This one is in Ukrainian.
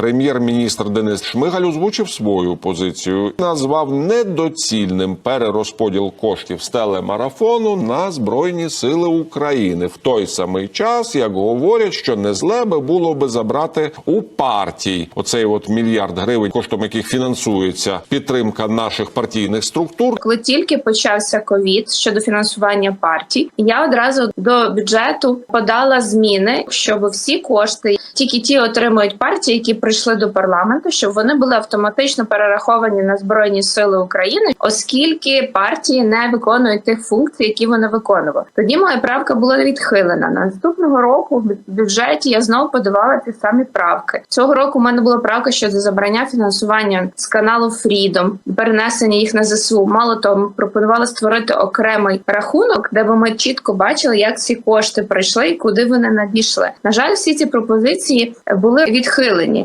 Прем'єр-міністр Денис Шмигаль озвучив свою позицію. Назвав недоцільним перерозподіл коштів з телемарафону на збройні сили України в той самий час, як говорять, що не зле би було би забрати у партій оцей от мільярд гривень, коштом яких фінансується підтримка наших партійних структур. Коли тільки почався ковід щодо фінансування партій, я одразу до бюджету подала зміни, щоб всі кошти, тільки ті отримують партії, які прийшли до парламенту, щоб вони були автоматично перераховані на збройні сили України, оскільки партії не виконують тих функцій, які вони виконували. Тоді моя правка була відхилена. На Наступного року в бюджеті я знову подавала ті самі правки. Цього року в мене була правка щодо забрання фінансування з каналу Freedom, перенесення їх на ЗСУ. Мало того, ми пропонували створити окремий рахунок, де би ми чітко бачили, як ці кошти прийшли і куди вони надійшли. На жаль, всі ці пропозиції були відхилені.